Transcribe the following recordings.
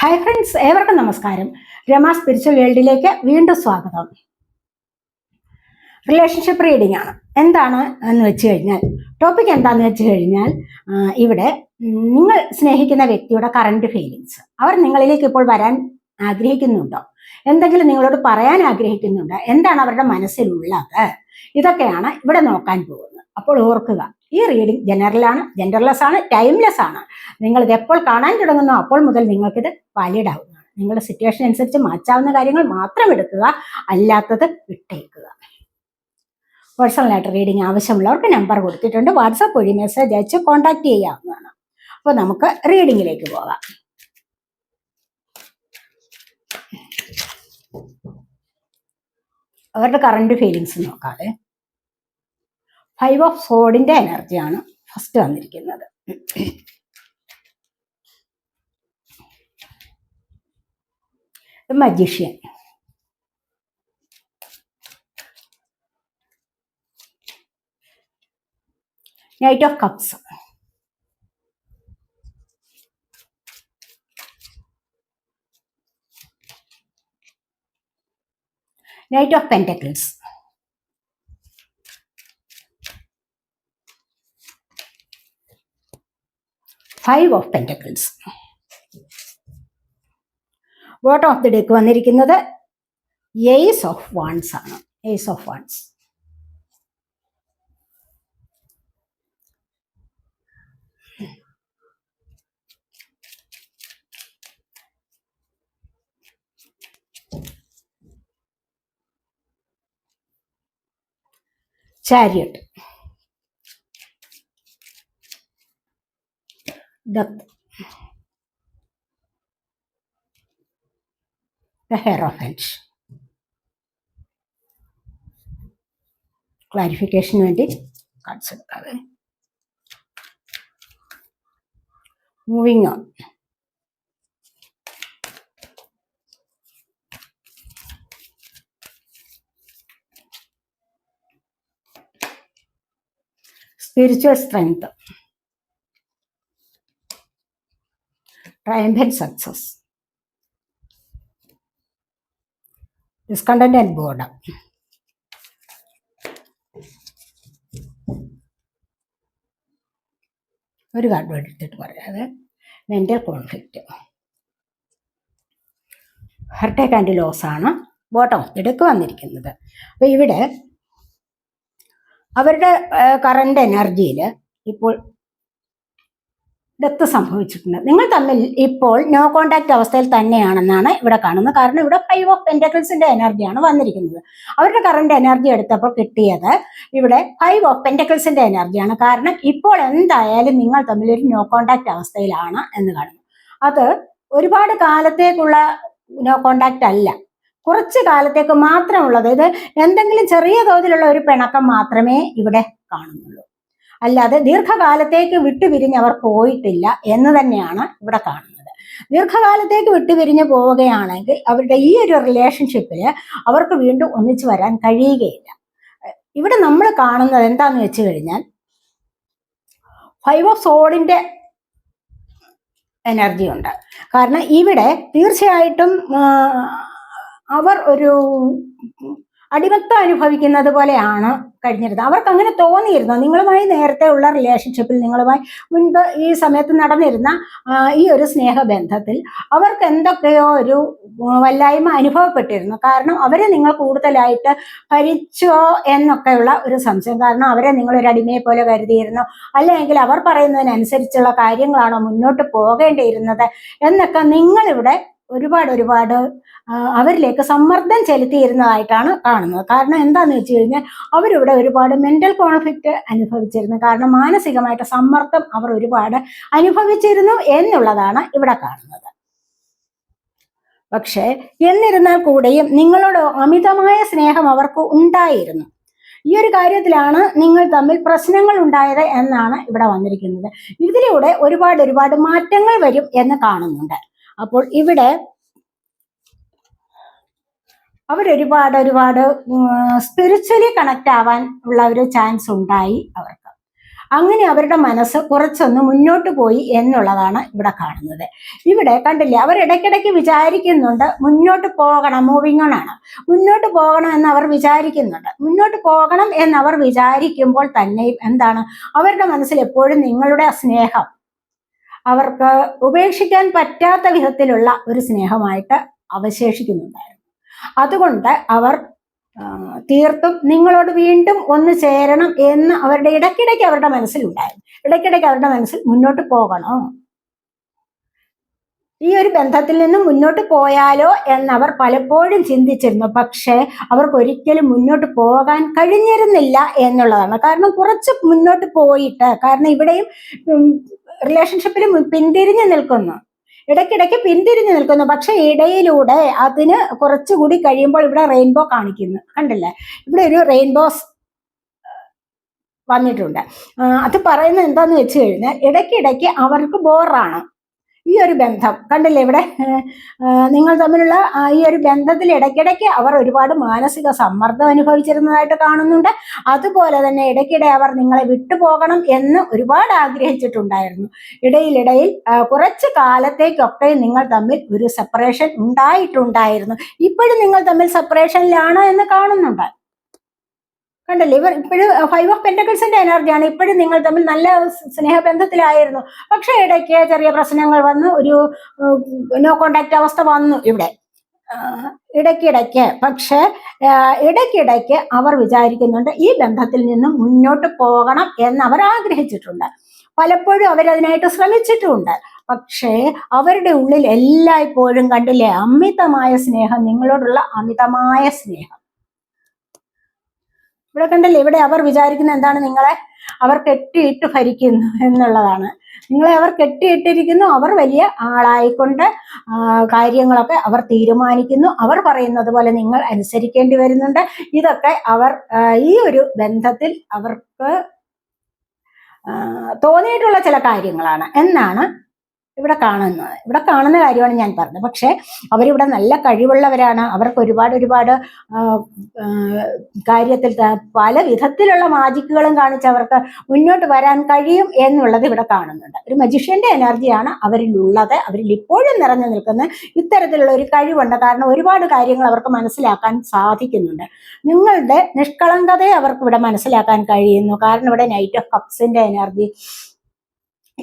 Hi friends ഏവർക്കും നമസ്കാരം. Rama spiritual വേൾഡിലേക്ക് വീണ്ടും സ്വാഗതം. റിലേഷൻഷിപ്പ് റീഡിംഗ് ആണ്. എന്താണ് എന്ന് വെച്ച് കഴിഞ്ഞാൽ ടോപ്പിക് എന്താണെന്ന് വെച്ച് കഴിഞ്ഞാൽ ഇവിടെ നിങ്ങൾ സ്നേഹിക്കുന്ന വ്യക്തിയുടെ കറണ്ട് ഫീലിങ്സ് അവർ നിങ്ങളിലേക്ക് ഇപ്പോൾ വരാൻ ആഗ്രഹിക്കുന്നുണ്ടോ? എന്തെങ്കിലും നിങ്ങളോട് പറയാൻ ആഗ്രഹിക്കുന്നുണ്ടോ? എന്താണ് അവരുടെ മനസ്സിലുള്ളത്? ഇതൊക്കെയാണ് ഇവിടെ നോക്കാൻ പോകുന്നത്. അപ്പോൾ ഓർക്കുക ഈ റീഡിംഗ് ജനറലാണ് ജെൻഡർലെസ് ആണ് ടൈംലെസ് ആണ്. നിങ്ങൾ ഇത് എപ്പോൾ കാണാൻ തുടങ്ങുന്നു അപ്പോൾ മുതൽ നിങ്ങൾക്കിത് വാലിഡ് ആവുന്നതാണ്. നിങ്ങളുടെ സിറ്റുവേഷൻ അനുസരിച്ച് മാറ്റാവുന്ന കാര്യങ്ങൾ മാത്രം എടുക്കുക അല്ലാത്തത് വിട്ടേക്കുക. പേഴ്സണലായിട്ട് റീഡിംഗ് ആവശ്യമുള്ളവർക്ക് നമ്പർ കൊടുത്തിട്ടുണ്ട്. വാട്സാപ്പ് വഴി മെസ്സേജ് അയച്ച് കോൺടാക്ട് ചെയ്യാവുന്നതാണ്. അപ്പോൾ നമുക്ക് റീഡിങ്ങിലേക്ക് പോകാം. അവരുടെ കറണ്ട് ഫീലിങ്സ് നോക്കാതെ ഫൈവ് ഓഫ് സോഡിന്റെ എനർജിയാണ് ഫസ്റ്റ് വന്നിരിക്കുന്നത്. Magician knight of cups knight of pentacles five of pentacles bottom of the deck വന്നിരിക്കുന്നത്? എയ്സ് ഓഫ് വാൺസ് ആണ്. Ace of wands chariot death the hierophant ക്ലാരിഫിക്കേഷന് വേണ്ടി കാർഡ്സ് എടുക്കാതെ moving on spiritual strength triumphant success. Discontent and boredom. ഒരു card എടുത്തിട്ട് പറയാതെ mental conflict heartache and loss ആണ് bottom എടുക്ക് വന്നിരിക്കുന്നത്. അപ്പൊ ഇവിടെ അവരുടെ കറണ്ട് എനർജിയിൽ ഇപ്പോൾ ഡെത്ത് സംഭവിച്ചിട്ടുണ്ട്. നിങ്ങൾ തമ്മിൽ ഇപ്പോൾ നോ കോണ്ടാക്ട് അവസ്ഥയിൽ തന്നെയാണെന്നാണ് ഇവിടെ കാണുന്നത്. കാരണം ഇവിടെ ഫൈവ് ഓഫ് പെന്റക്കിൾസിന്റെ എനർജിയാണ് വന്നിരിക്കുന്നത്. അവരുടെ കറണ്ട് എനർജി എടുത്തപ്പോൾ കിട്ടിയത് ഇവിടെ ഫൈവ് ഓഫ് പെന്റക്കിൾസിന്റെ എനർജിയാണ് കാരണം ഇപ്പോൾ എന്തായാലും നിങ്ങൾ തമ്മിൽ ഒരു നോ കോണ്ടാക്ട് അവസ്ഥയിലാണ് എന്ന് കാണുന്നു. അത് ഒരുപാട് കാലത്തേക്കുള്ള നോ കോണ്ടാക്ട് അല്ല. കുറച്ച് കാലത്തേക്ക് മാത്രമുള്ളത്. ഇത് എന്തെങ്കിലും ചെറിയ തോതിലുള്ള ഒരു പിണക്കം മാത്രമേ ഇവിടെ കാണുന്നുള്ളൂ. അല്ലാതെ ദീർഘകാലത്തേക്ക് വിട്ടുപിരിഞ്ഞ് അവർ പോയിട്ടില്ല എന്ന് തന്നെയാണ് ഇവിടെ കാണുന്നത്. ദീർഘകാലത്തേക്ക് വിട്ടുപിരിഞ്ഞ് പോവുകയാണെങ്കിൽ അവരുടെ ഈ ഒരു റിലേഷൻഷിപ്പിൽ അവർക്ക് വീണ്ടും ഒന്നിച്ചു വരാൻ കഴിയുകയില്ല. ഇവിടെ നമ്മൾ കാണുന്നത് എന്താന്ന് വെച്ച് കഴിഞ്ഞാൽ ഫൈവ് ഓഫ് സോഡിന്റെ എനർജി ഉണ്ട്. കാരണം ഇവിടെ തീർച്ചയായിട്ടും അവർ ഒരു അടിമത്തം അനുഭവിക്കുന്നത് പോലെയാണ് കഴിഞ്ഞിരുന്നത്. അവർക്ക് അങ്ങനെ തോന്നിയിരുന്നു. നിങ്ങളുമായി നേരത്തെ ഉള്ള റിലേഷൻഷിപ്പിൽ നിങ്ങളുമായി മുൻപ് ഈ സമയത്ത് നടന്നിരുന്ന ഈ ഒരു സ്നേഹബന്ധത്തിൽ അവർക്ക് എന്തൊക്കെയോ ഒരു വല്ലായ്മ അനുഭവപ്പെട്ടിരുന്നു. കാരണം അവരെ നിങ്ങൾ കൂടുതലായിട്ട് ഭരിച്ചോ എന്നൊക്കെയുള്ള ഒരു സംശയം. കാരണം അവരെ നിങ്ങൾ ഒരു അടിമയെ പോലെ കരുതിയിരുന്നു. അല്ലെങ്കിൽ അവർ പറയുന്നതിനനുസരിച്ചുള്ള കാര്യങ്ങളാണോ മുന്നോട്ട് പോകേണ്ടിയിരുന്നത് എന്നൊക്കെ നിങ്ങളിവിടെ ഒരുപാട് ഒരുപാട് അവരിലേക്ക് സമ്മർദ്ദം ചെലുത്തിയിരുന്നതായിട്ടാണ് കാണുന്നത്. കാരണം എന്താന്ന് വെച്ച് കഴിഞ്ഞാൽ അവരിവിടെ ഒരുപാട് മെന്റൽ കോൺഫ്ലിക്റ്റ് അനുഭവിച്ചിരുന്നു. കാരണം മാനസികമായിട്ട് സമ്മർദ്ദം അവർ ഒരുപാട് അനുഭവിച്ചിരുന്നു എന്നുള്ളതാണ് ഇവിടെ കാണുന്നത്. പക്ഷേ എന്നിരുന്നാൽ കൂടെയും നിങ്ങളോട് അമിതമായ സ്നേഹം അവർക്ക് ഉണ്ടായിരുന്നു. ഈ ഒരു കാര്യത്തിലാണ് നിങ്ങൾ തമ്മിൽ പ്രശ്നങ്ങൾ ഉണ്ടായത് എന്നാണ് ഇവിടെ വന്നിരിക്കുന്നത്. ഇതിലൂടെ ഒരുപാട് ഒരുപാട് മാറ്റങ്ങൾ വരും എന്ന് കാണുന്നുണ്ട്. അപ്പോൾ ഇവിടെ അവരൊരുപാട് ഒരുപാട് സ്പിരിച്വലി കണക്ട് ആവാൻ ഉള്ള ഒരു ചാൻസ് ഉണ്ടായി അവർക്ക്. അങ്ങനെ അവരുടെ മനസ്സ് കുറച്ചൊന്ന് മുന്നോട്ട് പോയി എന്നുള്ളതാണ് ഇവിടെ കാണുന്നത്. ഇവിടെ കണ്ടില്ലേ അവർ ഇടയ്ക്കിടയ്ക്ക് വിചാരിക്കുന്നുണ്ട് മുന്നോട്ട് പോകണം മൂവിങ് ഓൺ ആണ്. മുന്നോട്ട് പോകണം എന്ന് അവർ വിചാരിക്കുന്നുണ്ട്. മുന്നോട്ട് പോകണം എന്ന് അവർ വിചാരിക്കുമ്പോൾ തന്നെ എന്താണ് അവരുടെ മനസ്സിൽ എപ്പോഴും നിങ്ങളുടെ സ്നേഹം അവർക്ക് ഉപേക്ഷിക്കാൻ പറ്റാത്ത വിധത്തിലുള്ള ഒരു സ്നേഹമായിട്ട് അവശേഷിക്കുന്നുണ്ടായിരുന്നു. അതുകൊണ്ട് അവർ തീർത്തും നിങ്ങളോട് വീണ്ടും ഒന്ന് ചേരണം എന്ന് അവരുടെ ഇടയ്ക്കിടയ്ക്ക് അവരുടെ മനസ്സിലുണ്ടായിരുന്നു. ഇടയ്ക്കിടയ്ക്ക് അവരുടെ മനസ്സിൽ മുന്നോട്ട് പോകണം. ഈ ഒരു ബന്ധത്തിൽ നിന്നും മുന്നോട്ട് പോയാലോ എന്നവർ പലപ്പോഴും ചിന്തിച്ചിരുന്നു. പക്ഷേ അവർക്ക് ഒരിക്കലും മുന്നോട്ട് പോകാൻ കഴിഞ്ഞിരുന്നില്ല എന്നുള്ളതാണ്. കാരണം കുറച്ച് മുന്നോട്ട് പോയിട്ട് കാരണം ഇവിടെയും റിലേഷൻഷിപ്പിൽ പിന്തിരിഞ്ഞു നിൽക്കുന്നു. ഇടയ്ക്കിടയ്ക്ക് പിന്തിരിഞ്ഞു നിൽക്കുന്നു. പക്ഷെ ഇടയിലൂടെ അതിന് കുറച്ചുകൂടി കഴിയുമ്പോൾ ഇവിടെ റെയിൻബോ കാണിക്കുന്നു. കണ്ടില്ലേ? ഇവിടെ ഒരു റെയിൻബോസ് വന്നിട്ടുണ്ട്. അത് പറയുന്നത് എന്താന്ന് വെച്ച് കഴിഞ്ഞാൽ ഇടയ്ക്കിടയ്ക്ക് അവർക്ക് ബോറാണ് ഈ ഒരു ബന്ധം കണ്ടില്ലേ ഇവിടെ? നിങ്ങൾ തമ്മിലുള്ള ഈ ഒരു ബന്ധത്തിൽ ഇടയ്ക്കിടയ്ക്ക് അവർ ഒരുപാട് മാനസിക സമ്മർദ്ദം അനുഭവിച്ചിരുന്നതായിട്ട് കാണുന്നുണ്ട്. അതുപോലെ തന്നെ ഇടയ്ക്കിടെ അവർ നിങ്ങളെ വിട്ടുപോകണം എന്ന് ഒരുപാട് ആഗ്രഹിച്ചിട്ടുണ്ടായിരുന്നു. ഇടയിലിടയിൽ കുറച്ച് കാലത്തേക്കൊക്കെ നിങ്ങൾ തമ്മിൽ ഒരു സെപ്പറേഷൻ ഉണ്ടായിട്ടുണ്ടായിരുന്നു. ഇപ്പോഴും നിങ്ങൾ തമ്മിൽ സെപ്പറേഷനിലാണോ എന്ന് കാണുന്നുണ്ട്. കണ്ടല്ലേ? ഇവർ ഇപ്പോഴും ഫൈവ് ഓഫ് പെന്റക്കിൾസിന്റെ എനർജിയാണ്. ഇപ്പോഴും നിങ്ങൾ തമ്മിൽ നല്ല സ്നേഹബന്ധത്തിലായിരുന്നു. പക്ഷെ ഇടയ്ക്ക് ചെറിയ പ്രശ്നങ്ങൾ വന്നു. ഒരു നോ കോണ്ടാക്ട് അവസ്ഥ വന്നു ഇവിടെ. ഇടയ്ക്കിടയ്ക്ക്. പക്ഷെ ഇടയ്ക്കിടയ്ക്ക് അവർ വിചാരിക്കുന്നുണ്ട് ഈ ബന്ധത്തിൽ നിന്ന് മുന്നോട്ട് പോകണം എന്ന് അവർ ആഗ്രഹിച്ചിട്ടുണ്ട്. പലപ്പോഴും അവരതിനായിട്ട് ശ്രമിച്ചിട്ടുമുണ്ട് പക്ഷേ അവരുടെ ഉള്ളിൽ എല്ലായ്പ്പോഴും കണ്ടില്ലേ? അമിതമായ സ്നേഹം നിങ്ങളോടുള്ള അമിതമായ സ്നേഹം. ഇവിടെ കണ്ടല്ലേ ഇവിടെ അവർ വിചാരിക്കുന്ന എന്താണ്? നിങ്ങളെ അവർ കെട്ടിയിട്ട് ഭരിക്കുന്നു എന്നുള്ളതാണ്. നിങ്ങളെ അവർ കെട്ടിയിട്ടിരിക്കുന്നു അവർ വലിയ ആളായിക്കൊണ്ട് കാര്യങ്ങളൊക്കെ അവർ തീരുമാനിക്കുന്നു. അവർ പറയുന്നത് പോലെ നിങ്ങൾ അനുസരിക്കേണ്ടി വരുന്നുണ്ട്. ഇതൊക്കെ അവർ ഈ ഒരു ബന്ധത്തിൽ അവർക്ക് തോന്നിയിട്ടുള്ള ചില കാര്യങ്ങളാണ്. എന്നാണ് ഇവിടെ കാണുന്നത് ഇവിടെ കാണുന്ന കാര്യമാണ് ഞാൻ പറഞ്ഞത്. പക്ഷേ അവരിവിടെ നല്ല കഴിവുള്ളവരാണ്. അവർക്ക് ഒരുപാട് ഒരുപാട് കാര്യത്തിൽ പല വിധത്തിലുള്ള മാജിക്കുകളും കാണിച്ച് അവർക്ക് മുന്നോട്ട് വരാൻ കഴിയും എന്നുള്ളത് ഇവിടെ കാണുന്നുണ്ട്. ഒരു മജിഷ്യന്റെ എനർജിയാണ് അവരിലുള്ളത്. അവരിൽ ഇപ്പോഴും നിറഞ്ഞു നിൽക്കുന്ന ഇത്തരത്തിലുള്ള ഒരു കഴിവുണ്ട്. കാരണം ഒരുപാട് കാര്യങ്ങൾ അവർക്ക് മനസ്സിലാക്കാൻ സാധിക്കുന്നുണ്ട്. നിങ്ങളുടെ നിഷ്കളങ്കതയെ അവർക്ക് ഇവിടെ മനസ്സിലാക്കാൻ കഴിയുന്നു. കാരണം ഇവിടെ നൈറ്റ് ഓഫ് കപ്സിന്റെ എനർജി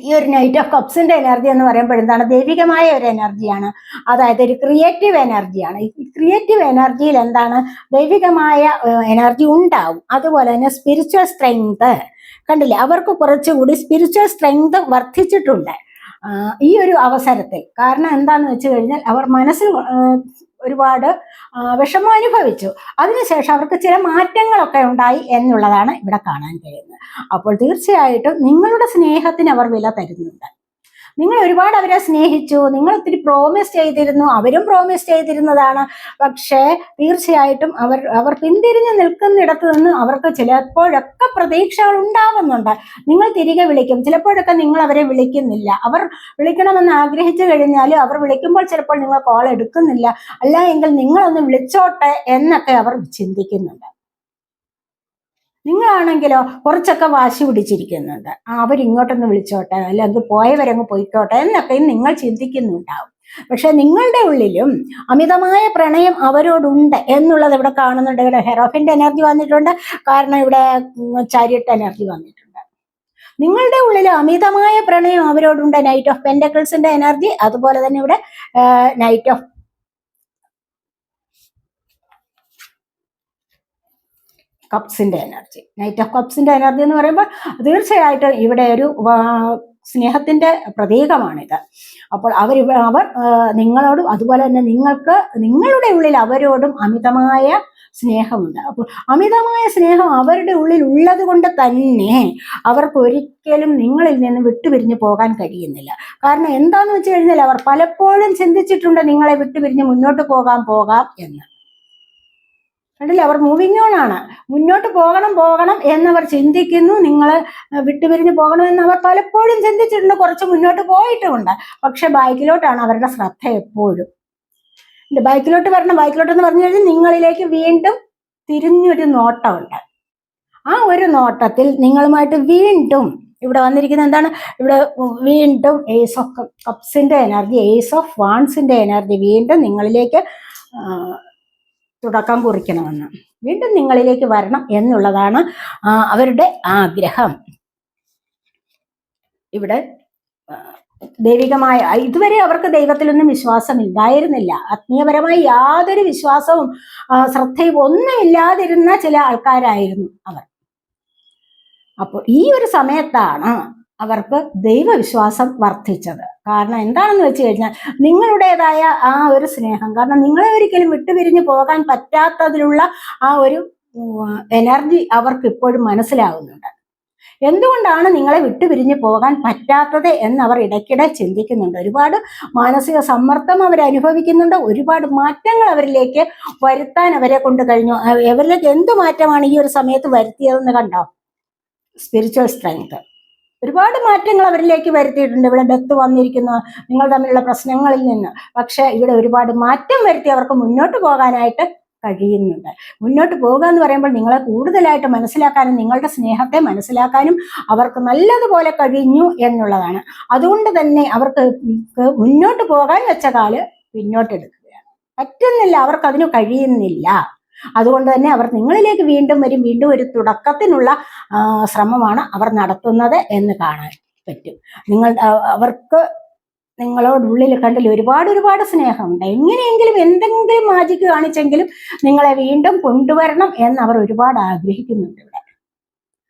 ഈ ഒരു നൈറ്റ് ഓഫ് കപ്സിന്റെ എനർജി എന്ന് പറയുമ്പോൾ എന്താണ്? ദൈവികമായ ഒരു എനർജിയാണ് അതായത് ഒരു ക്രിയേറ്റീവ് എനർജിയാണ് ഈ ക്രിയേറ്റീവ് എനർജിയിൽ എന്താണ്? ദൈവികമായ എനർജി ഉണ്ടാവും. അതുപോലെ തന്നെ സ്പിരിച്വൽ സ്ട്രെങ്ത് കണ്ടില്ലേ? അവർക്ക് കുറച്ചുകൂടി സ്പിരിച്വൽ സ്ട്രെങ്ത് വർദ്ധിച്ചിട്ടുണ്ട്. ഈ ഒരു അവസരത്തിൽ. കാരണം എന്താണെന്ന് വെച്ച് കഴിഞ്ഞാൽ അവർ മനസ്സിൽ ഒരുപാട് വിഷമം അനുഭവിച്ചു. അതിനുശേഷം അവർക്ക് ചില മാറ്റങ്ങളൊക്കെ ഉണ്ടായി എന്നുള്ളതാണ് ഇവിടെ കാണാൻ കഴിയുന്നത്. അപ്പോൾ തീർച്ചയായിട്ടും നിങ്ങളുടെ സ്നേഹത്തിന് അവർ വില തരുന്നുണ്ട്. നിങ്ങൾ ഒരുപാട് അവരെ സ്നേഹിച്ചു. നിങ്ങൾ ഒത്തിരി പ്രോമിസ് ചെയ്തിരുന്നു. അവരും പ്രോമിസ് ചെയ്തിരുന്നതാണ്. പക്ഷേ തീർച്ചയായിട്ടും അവർ അവർ പിന്തിരിഞ്ഞ് നിൽക്കുന്നിടത്ത് നിന്ന് അവർക്ക് ചിലപ്പോഴൊക്കെ പ്രതീക്ഷകൾ ഉണ്ടാവുന്നുണ്ട്. നിങ്ങൾ തിരികെ വിളിക്കും. ചിലപ്പോഴൊക്കെ നിങ്ങൾ അവരെ വിളിക്കുന്നില്ല. അവർ വിളിക്കണമെന്ന് ആഗ്രഹിച്ചു കഴിഞ്ഞാൽ അവർ വിളിക്കുമ്പോൾ ചിലപ്പോൾ നിങ്ങൾ കോൾ എടുക്കുന്നില്ല. അല്ല എങ്കിൽ നിങ്ങളൊന്ന് വിളിച്ചോട്ടെ എന്നൊക്കെ അവർ ചിന്തിക്കുന്നുണ്ട്. നിങ്ങളാണെങ്കിലോ കുറച്ചൊക്കെ വാശി പിടിച്ചിരിക്കുന്നുണ്ട്. അവരിങ്ങോട്ടൊന്ന് വിളിച്ചോട്ടെ അല്ലെങ്കിൽ പോയവരങ്ങ് പോയിക്കോട്ടെ എന്നൊക്കെ നിങ്ങൾ ചിന്തിക്കുന്നുണ്ടാവും. പക്ഷെ നിങ്ങളുടെ ഉള്ളിലും അമിതമായ പ്രണയം അവരോടുണ്ട് എന്നുള്ളത് ഇവിടെ കാണുന്നുണ്ട്. ഇവിടെ ഹെറോഫിന്റെ എനർജി വന്നിട്ടുണ്ട്. കാരണം ഇവിടെ ചാരിയട്ട് എനർജി വന്നിട്ടുണ്ട്. നിങ്ങളുടെ ഉള്ളിൽ അമിതമായ പ്രണയം അവരോടുണ്ട്. നൈറ്റ് ഓഫ് പെൻഡക്കിൾസിന്റെ എനർജി അതുപോലെ തന്നെ ഇവിടെ നൈറ്റ് ഓഫ് കപ്സിന്റെ എനർജി നൈറ്റ് ഓഫ് കപ്സിന്റെ എനർജി എന്ന് പറയുമ്പോൾ തീർച്ചയായിട്ടും ഇവിടെ ഒരു സ്നേഹത്തിന്റെ പ്രതീകമാണിത്. അപ്പോൾ അവർ അവർ നിങ്ങളോടും അതുപോലെ തന്നെ നിങ്ങൾക്ക് നിങ്ങളുടെ ഉള്ളിൽ അവരോടും അമിതമായ സ്നേഹമുണ്ട്. അപ്പോൾ അമിതമായ സ്നേഹം അവരുടെ ഉള്ളിൽ ഉള്ളത് കൊണ്ട് തന്നെ അവർക്ക് ഒരിക്കലും നിങ്ങളിൽ നിന്ന് വിട്ടുപിരിഞ്ഞു പോകാൻ കഴിയുന്നില്ല. കാരണം എന്താന്ന് വെച്ച് കഴിഞ്ഞാൽ അവർ പലപ്പോഴും ചിന്തിച്ചിട്ടുണ്ട് നിങ്ങളെ വിട്ടുപിരിഞ്ഞ് മുന്നോട്ട് പോകാൻ പോകാം എന്ന്. കണ്ടില്ലേ? അവർ മൂവിങ് ഓൺ ആണ്. മുന്നോട്ട് പോകണം പോകണം എന്നവർ ചിന്തിക്കുന്നു. നിങ്ങൾ വിട്ടുപിരിഞ്ഞ് പോകണമെന്ന് അവർ പലപ്പോഴും ചിന്തിച്ചിട്ടുണ്ട്. കുറച്ച് മുന്നോട്ട് പോയിട്ടുമുണ്ട് പക്ഷെ ബൈക്കിലോട്ടാണ് അവരുടെ ശ്രദ്ധ എപ്പോഴും. ബൈക്കിലോട്ട് വരണം ബൈക്കിലോട്ട് എന്ന് പറഞ്ഞു കഴിഞ്ഞാൽ നിങ്ങളിലേക്ക് വീണ്ടും തിരിഞ്ഞൊരു നോട്ടമുണ്ട്. ആ ഒരു നോട്ടത്തിൽ നിങ്ങളുമായിട്ട് വീണ്ടും ഇവിടെ വന്നിരിക്കുന്ന എന്താണ്? ഇവിടെ വീണ്ടും ഏസ് ഓഫ് കപ്സിന്റെ എനർജി ഏസ് ഓഫ് വാൺസിന്റെ എനർജി വീണ്ടും നിങ്ങളിലേക്ക് തുടക്കം കുറിക്കണമെന്ന്. വീണ്ടും നിങ്ങളിലേക്ക് വരണം എന്നുള്ളതാണ് അവരുടെ ആഗ്രഹം. ഇവിടെ ദൈവികമായ ഇതുവരെ അവർക്ക് ദൈവത്തിലൊന്നും വിശ്വാസം ഇല്ലായിരുന്നില്ല. ആത്മീയപരമായി യാതൊരു വിശ്വാസവും ശ്രദ്ധയും ശ്രദ്ധയും ഒന്നുമില്ലാതിരുന്ന ചില ആൾക്കാരായിരുന്നു അവർ. അപ്പോൾ ഈ ഒരു സമയത്താണ് അവർക്ക് ദൈവവിശ്വാസം വർദ്ധിച്ചത്. കാരണം എന്താണെന്ന് വെച്ച് കഴിഞ്ഞാൽ നിങ്ങളുടേതായ ആ ഒരു സ്നേഹം. കാരണം നിങ്ങളെ ഒരിക്കലും വിട്ടുപിരിഞ്ഞു പോകാൻ പറ്റാത്തതിലുള്ള ആ ഒരു എനർജി അവർക്ക് ഇപ്പോഴും മനസ്സിലാകുന്നുണ്ട് എന്തുകൊണ്ടാണ് നിങ്ങളെ വിട്ടുപിരിഞ്ഞു പോകാൻ പറ്റാത്തത് എന്ന് അവർ ഇടയ്ക്കിടെ ചിന്തിക്കുന്നുണ്ട്. ഒരുപാട് മാനസിക സമ്മർദ്ദം അവർ അനുഭവിക്കുന്നുണ്ട്. ഒരുപാട് മാറ്റങ്ങൾ അവരിലേക്ക് വരുത്താൻ അവരെ കൊണ്ട് കഴിഞ്ഞു. അവരിലേക്ക് എന്ത് മാറ്റമാണ് ഈ ഒരു സമയത്ത് വരുത്തിയതെന്ന് കണ്ടോ? സ്പിരിച്വൽ സ്ട്രെങ്ത് ഒരുപാട് മാറ്റങ്ങൾ അവരിലേക്ക് വരുത്തിയിട്ടുണ്ട്. ഇവിടെ ഡെത്ത് വന്നിരിക്കുന്ന. നിങ്ങൾ തമ്മിലുള്ള പ്രശ്നങ്ങളിൽ നിന്ന്. പക്ഷെ ഇവിടെ ഒരുപാട് മാറ്റം വരുത്തി അവർക്ക് മുന്നോട്ട് പോകാനായിട്ട് കഴിയുന്നുണ്ട്. മുന്നോട്ട് പോകുക എന്ന് പറയുമ്പോൾ നിങ്ങളെ കൂടുതലായിട്ട് മനസ്സിലാക്കാനും നിങ്ങളുടെ സ്നേഹത്തെ മനസ്സിലാക്കാനും അവർക്ക് നല്ലതുപോലെ കഴിഞ്ഞു എന്നുള്ളതാണ്. അതുകൊണ്ട് തന്നെ അവർക്ക് മുന്നോട്ട് പോകാൻ വെച്ച കാൽ പിന്നോട്ടെടുക്കുകയാണ്. പറ്റുന്നില്ല. അവർക്ക് കഴിയുന്നില്ല. അതുകൊണ്ട് തന്നെ അവർ നിങ്ങളിലേക്ക് വീണ്ടും വരും. വീണ്ടും ഒരു തുടക്കത്തിനുള്ള ശ്രമമാണ് അവർ നടത്തുന്നത് എന്ന് കാണാൻ പറ്റും. നിങ്ങൾ അവർക്ക് അവർക്ക് നിങ്ങളോടുള്ളിൽ കണ്ടിൽ ഒരുപാട് ഒരുപാട് സ്നേഹമുണ്ട്. എങ്ങനെയെങ്കിലും എന്തെങ്കിലും മാജിക്ക് കാണിച്ചെങ്കിലും നിങ്ങളെ വീണ്ടും കൊണ്ടുവരണം എന്ന് അവർ ഒരുപാട് ആഗ്രഹിക്കുന്നുണ്ട് ഇവിടെ.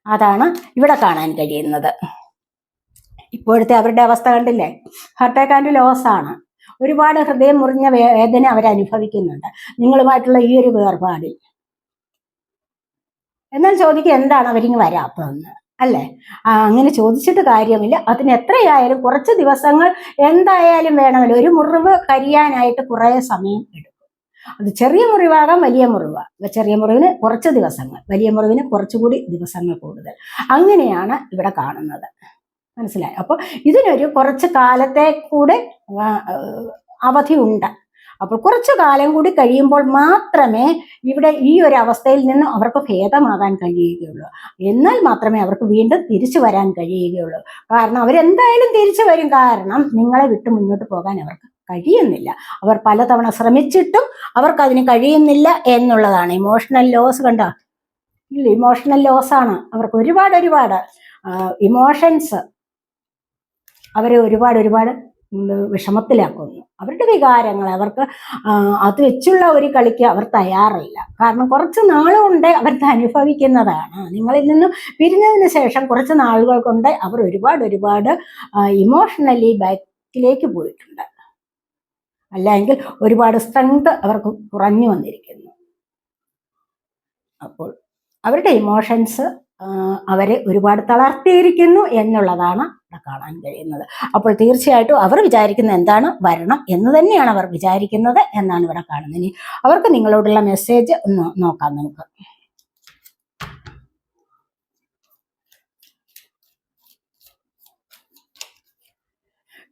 അതാണ് ഇവിടെ കാണാൻ കഴിയുന്നത്. ഇപ്പോഴത്തെ അവരുടെ അവസ്ഥ കണ്ടില്ലേ? ഹാർട്ട് ആൻഡ് ലോസ് ആണ്. ഒരുപാട് ഹൃദയം മുറിഞ്ഞ വേദന അവർ അനുഭവിക്കുന്നുണ്ട് നിങ്ങളുമായിട്ടുള്ള ഈ ഒരു വേർപാടിൽ എന്നാൽ ചോദിക്കുക എന്താണ് അവരിങ്ങ് വരാത്തതെന്ന്? അല്ലേ? അങ്ങനെ ചോദിച്ചിട്ട് കാര്യമില്ല. അതിന് എത്രയായാലും കുറച്ച് ദിവസങ്ങൾ എന്തായാലും വേണമല്ലോ. ഒരു മുറിവ് കരിയാനായിട്ട് കുറേ സമയം എടുക്കും. അത് ചെറിയ മുറിവാകാം വലിയ മുറിവാകാം. ചെറിയ മുറിവിന് കുറച്ച് ദിവസങ്ങൾ വലിയ മുറിവിന് കുറച്ചുകൂടി ദിവസങ്ങൾ കൂടുതൽ. അങ്ങനെയാണ് ഇവിടെ കാണുന്നത്. മനസ്സിലായി? അപ്പോൾ ഇതിനൊരു കുറച്ച് കാലത്തെ കൂടെ ആ, അവധി ഉണ്ട്. അപ്പോൾ കുറച്ചു കാലം കൂടി കഴിയുമ്പോൾ മാത്രമേ ഇവിടെ ഈ ഒരു അവസ്ഥയിൽ നിന്ന് അവർക്ക് ഭേദമാകാൻ കഴിയുകയുള്ളൂ. എന്നാൽ മാത്രമേ അവർക്ക് വീണ്ടും തിരിച്ചു വരാൻ കഴിയുകയുള്ളൂ. കാരണം അവരെന്തായാലും തിരിച്ചു വരും. കാരണം നിങ്ങളെ വിട്ട് മുന്നോട്ട് പോകാൻ അവർക്ക് കഴിയുന്നില്ല. അവർ പലതവണ ശ്രമിച്ചിട്ടും അവർക്ക് അതിന് കഴിയുന്നില്ല എന്നുള്ളതാണ്. ഇമോഷണൽ ലോസ് കണ്ട? ഇമോഷണൽ ലോസ് ആണ്. അവർക്ക് ഒരുപാട് ഒരുപാട് ഇമോഷൻസ് അവരെ ഒരുപാട് ഒരുപാട് വിഷമത്തിലാക്കുന്നു. അവരുടെ വികാരങ്ങൾ അവർക്ക് അത് വെച്ചുള്ള ഒരു കളിക്ക് അവർ തയ്യാറല്ല. കാരണം കുറച്ച് നാളുകൊണ്ട് അവർ അനുഭവിക്കുന്നതാണ്. നിങ്ങളിൽ നിന്നും പിരിഞ്ഞതിന് ശേഷം കുറച്ച് നാളുകൾ കൊണ്ട് അവർ ഒരുപാട് ഒരുപാട് ഇമോഷണലി ബാക്കിലേക്ക് പോയിട്ടുണ്ട്. അല്ലെങ്കിൽ ഒരുപാട് സ്ട്രെങ്ത് അവർക്ക് കുറഞ്ഞു വന്നിരിക്കുന്നു. അപ്പോൾ അവരുടെ ഇമോഷൻസ് അവരെ ഒരുപാട് തളർത്തിയിരിക്കുന്നു എന്നുള്ളതാണ് കാണാൻ കഴിയുന്നത്. അപ്പോൾ തീർച്ചയായിട്ടും അവർ വിചാരിക്കുന്ന എന്താണ്? വരണം എന്ന് തന്നെയാണ് അവർ വിചാരിക്കുന്നത് എന്നാണ് ഇവിടെ കാണുന്നത്. ഇനി അവർക്ക് നിങ്ങളോടുള്ള മെസ്സേജ് ഒന്ന് നോക്കാം നമുക്ക്.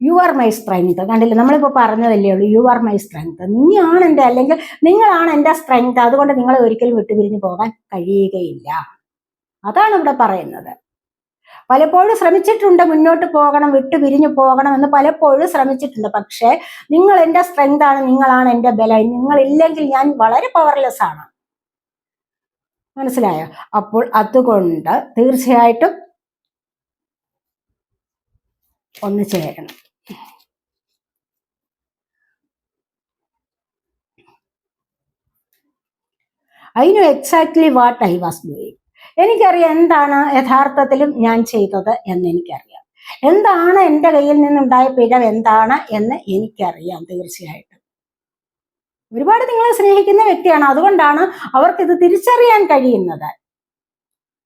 യു ആർ മൈ സ്ട്രെങ്ത് കണ്ടില്ലേ? നമ്മളിപ്പോൾ പറഞ്ഞതല്ലേ ഉള്ളൂ. യു ആർ മൈ സ്ട്രെങ്ത് നീയാണ് എന്റെ അല്ലെങ്കിൽ നിങ്ങളാണ് എന്റെ സ്ട്രെങ്ത് അതുകൊണ്ട് നിങ്ങളെ ഒരിക്കലും വിട്ടുപിരിഞ്ഞു പോകാൻ കഴിയുകയില്ല. അതാണ് ഇവിടെ പറയുന്നത്. പലപ്പോഴും ശ്രമിച്ചിട്ടുണ്ട് മുന്നോട്ട് പോകണം വിട്ടു പിരിഞ്ഞു പോകണം എന്ന് പലപ്പോഴും ശ്രമിച്ചിട്ടുണ്ട്. പക്ഷേ നിങ്ങൾ എന്റെ ആണ് നിങ്ങളാണ് എന്റെ ബലം. നിങ്ങളില്ലെങ്കിൽ ഞാൻ വളരെ പവർലെസ് ആണ്. മനസ്സിലായോ? അപ്പോൾ അതുകൊണ്ട് തീർച്ചയായിട്ടും ഒന്ന് ചേരണം. I know exactly what I was doing എനിക്കറിയാം എന്താണ് യഥാർത്ഥത്തിലും ഞാൻ ചെയ്തത് എന്ന് എനിക്കറിയാം. എന്താണ് എന്റെ കയ്യിൽ നിന്നുണ്ടായ പിഴവ് എന്താണ് എന്ന് എനിക്കറിയാം തീർച്ചയായിട്ടും. ഒരുപാട് നിങ്ങളെ സ്നേഹിക്കുന്ന വ്യക്തിയാണ്. അതുകൊണ്ടാണ് അവർക്ക് ഇത് തിരിച്ചറിയാൻ കഴിയുന്നത്.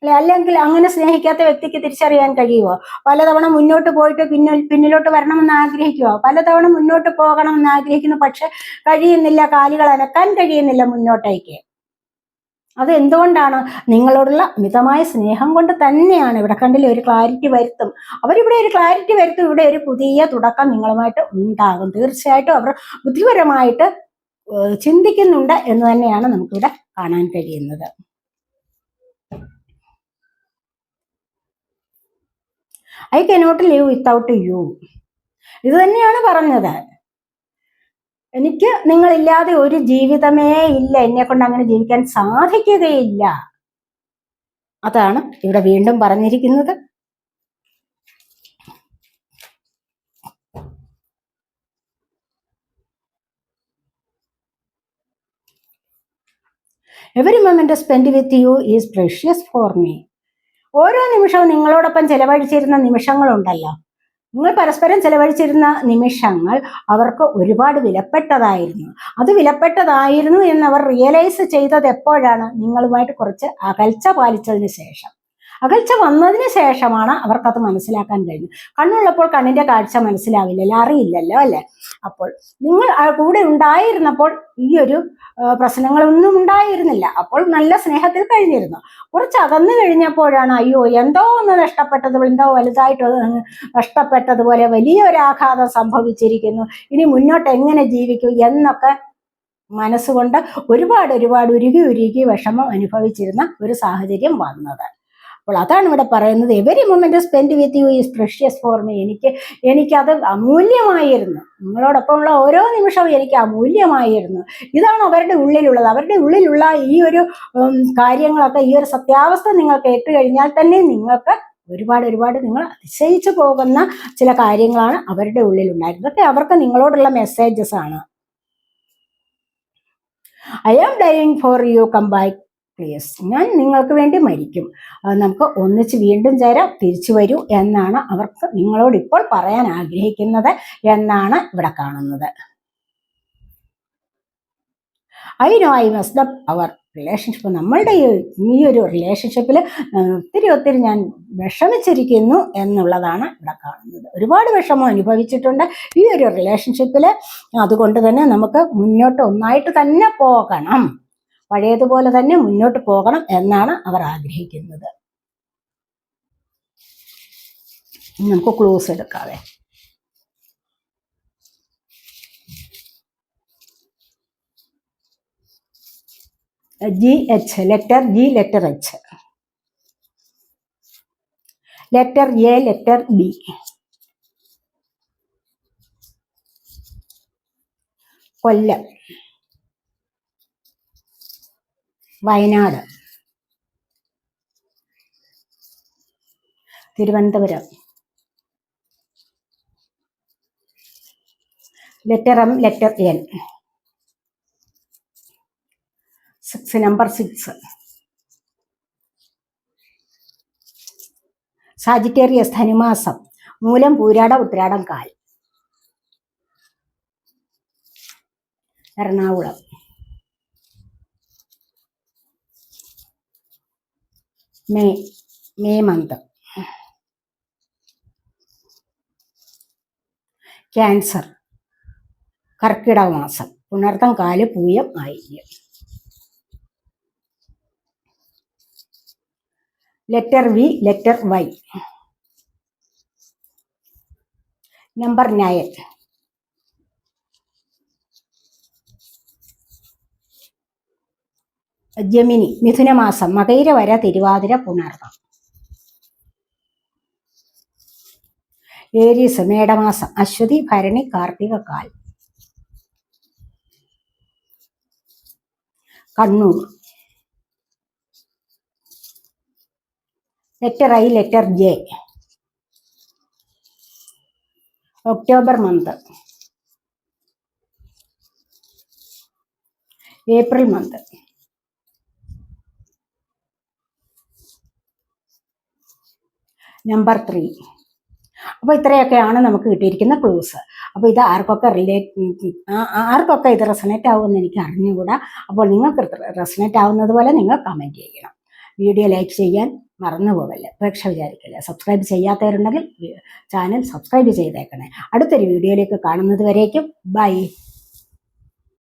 അല്ലെ? അല്ലെങ്കിൽ അങ്ങനെ സ്നേഹിക്കാത്ത വ്യക്തിക്ക് തിരിച്ചറിയാൻ കഴിയുമോ പലതവണ മുന്നോട്ട് പോയിട്ട് പിന്നിൽ പിന്നിലോട്ട് വരണമെന്ന് ആഗ്രഹിക്കുമോ പലതവണ മുന്നോട്ട് പോകണമെന്ന് ആഗ്രഹിക്കുന്നു പക്ഷെ കഴിയുന്നില്ല. കാലുകൾ അനക്കാൻ കഴിയുന്നില്ല മുന്നോട്ടേക്ക്. അത് എന്തുകൊണ്ടാണ് നിങ്ങളോടുള്ള മിതമായ സ്നേഹം കൊണ്ട് തന്നെയാണ് ഇവിടെ കണ്ടില്ലേ ഒരു ക്ലാരിറ്റി വരുത്തും. അവരിവിടെ ഒരു ക്ലാരിറ്റി വരുത്തും. ഇവിടെ ഒരു പുതിയ തുടക്കം നിങ്ങളുമായിട്ട് ഉണ്ടാകും. തീർച്ചയായിട്ടും അവർ ബുദ്ധിപരമായിട്ട് ചിന്തിക്കുന്നുണ്ട് എന്ന് തന്നെയാണ് നമുക്കിവിടെ കാണാൻ കഴിയുന്നത്. I cannot live without you ഇത് തന്നെയാണ് പറഞ്ഞത്. എനിക്ക് നിങ്ങളില്ലാതെ ഒരു ജീവിതമേ ഇല്ല. എന്നെ കൊണ്ട് അങ്ങനെ ജീവിക്കാൻ സാധിക്കുകയില്ല. അതാണ് ഇവിടെ വീണ്ടും പറഞ്ഞിരിക്കുന്നത്. Every moment spend with you is precious for me ഓരോ നിമിഷവും നിങ്ങളോടൊപ്പം ചെലവഴിച്ചിരുന്ന നിമിഷങ്ങളുണ്ടല്ലോ. നിങ്ങൾ പരസ്പരം ചെലവഴിച്ചിരുന്ന നിമിഷങ്ങൾ അവർക്ക് ഒരുപാട് വിലപ്പെട്ടതായിരുന്നു. അത് വിലപ്പെട്ടതായിരുന്നു എന്ന് അവർ റിയലൈസ് ചെയ്തത് എപ്പോഴാണ്? നിങ്ങളുമായിട്ട് കുറച്ച് അകൽച്ച പാലിച്ചതിന് ശേഷം. അകൽച്ച വന്നതിന് ശേഷമാണ് അവർക്കത് മനസ്സിലാക്കാൻ കഴിഞ്ഞത്. കണ്ണുള്ളപ്പോൾ കണ്ണിന്റെ കാഴ്ച മനസ്സിലാവില്ലല്ലോ അറിയില്ലല്ലോ അല്ലെ? അപ്പോൾ നിങ്ങൾ കൂടെ ഉണ്ടായിരുന്നപ്പോൾ ഈ ഒരു പ്രശ്നങ്ങളൊന്നും ഉണ്ടായിരുന്നില്ല. അപ്പോൾ നല്ല സ്നേഹത്തിൽ കഴിഞ്ഞിരുന്നു. കുറച്ച് അകന്നു കഴിഞ്ഞപ്പോഴാണ് അയ്യോ എന്തോ ഒന്ന് നഷ്ടപ്പെട്ടത് എന്തോ വലുതായിട്ട് നഷ്ടപ്പെട്ടതുപോലെ വലിയൊരാഘാതം സംഭവിച്ചിരിക്കുന്നു. ഇനി മുന്നോട്ട് എങ്ങനെ ജീവിക്കും എന്നൊക്കെ മനസ്സുകൊണ്ട് ഒരുപാട് ഒരുപാട് ഉരുകി ഉരുകി വിഷമം അനുഭവിച്ചിരുന്ന ഒരു സാഹചര്യം വന്നത്. അപ്പോൾ അതാണ് ഇവിടെ പറയുന്നത്. Every moment spend with you is precious for me എനിക്ക് എനിക്കത് അമൂല്യമായിരുന്നു. നിങ്ങളോടൊപ്പമുള്ള ഓരോ നിമിഷവും എനിക്ക് അമൂല്യമായിരുന്നു. ഇതാണ് അവരുടെ ഉള്ളിലുള്ളത്. അവരുടെ ഉള്ളിലുള്ള ഈ ഒരു കാര്യങ്ങളൊക്കെ ഈ ഒരു സത്യാവസ്ഥ നിങ്ങൾ കേട്ട് കഴിഞ്ഞാൽ തന്നെ നിങ്ങൾക്ക് ഒരുപാട് ഒരുപാട് നിങ്ങൾ അതിശയിച്ചു പോകുന്ന ചില കാര്യങ്ങളാണ് അവരുടെ ഉള്ളിൽ ഉണ്ടായിരുന്നത് ഇതൊക്കെ അവർക്ക് നിങ്ങളോടുള്ള മെസ്സേജസ് ആണ്. I am dying for you come back please ഞാൻ നിങ്ങൾക്ക് വേണ്ടി മരിക്കും. നമുക്ക് ഒന്നിച്ച് വീണ്ടും ചേരാം. തിരിച്ചു വരൂ എന്നാണ് അവർക്ക് നിങ്ങളോട് ഇപ്പോൾ പറയാൻ ആഗ്രഹിക്കുന്നത് എന്നാണ് ഇവിടെ കാണുന്നത്. ഐ നോ ഐ മസ്റ്റ് അവർ റിലേഷൻഷിപ്പ് നമ്മളുടെ ഈ ഒരു റിലേഷൻഷിപ്പിൽ ഒത്തിരി ഒത്തിരി ഞാൻ വിഷമിച്ചിരിക്കുന്നു എന്നുള്ളതാണ് ഇവിടെ കാണുന്നത്. ഒരുപാട് വിഷമം അനുഭവിച്ചിട്ടുണ്ട് ഈ ഒരു റിലേഷൻഷിപ്പിൽ അതുകൊണ്ട് തന്നെ നമുക്ക് മുന്നോട്ട് ഒന്നായിട്ട് തന്നെ പോകണം. പഴയതുപോലെ തന്നെ മുന്നോട്ട് പോകണം എന്നാണ് അവർ ആഗ്രഹിക്കുന്നത്. നമുക്ക് clues എടുക്കാവേ. G H letter G letter H letter A letter B Kollam. Wayanad. Thiruvananthapuram. Letter M letter N six number six Sagittarius ധനുമാസം മൂലം പൂരാട ഉത്രാടം കാൽ. Ernakulam. May May month cancer കർക്കിടക മാസം. പുണർത്തം കാൽ പൂയം ആയിരിക്കും letter V letter Y number nine Gemini മിഥുനമാസം മകൈരവര തിരുവാതിര പുണർതം. ഏരീസ് മേടമാസം അശ്വതി ഭരണി കാർത്തിക കാൽ. Kannur. Letter I letter J. October month. April month. Number three അപ്പോൾ ഇത്രയൊക്കെയാണ് നമുക്ക് കിട്ടിയിരിക്കുന്ന ക്ലൂസ് അപ്പോൾ ഇത് ആർക്കൊക്കെ റിലേറ്റ് ആർക്കൊക്കെ ഇത് റെസനേറ്റ് ആവുമെന്ന് എനിക്ക് അറിഞ്ഞുകൂടാ. അപ്പോൾ നിങ്ങൾക്ക് റെസനേറ്റ് ആവുന്നത് പോലെ നിങ്ങൾ കമന്റ് ചെയ്യണം. വീഡിയോ ലൈക്ക് ചെയ്യാൻ മറന്നു പോകല്ല പ്രേക്ഷ വിചാരിക്കില്ല. സബ്സ്ക്രൈബ് ചെയ്യാത്തവരുണ്ടെങ്കിൽ ചാനൽ സബ്സ്ക്രൈബ് ചെയ്തേക്കണേ. അടുത്തൊരു വീഡിയോയിലേക്ക് കാണുന്നത് വരേക്കും. ബൈ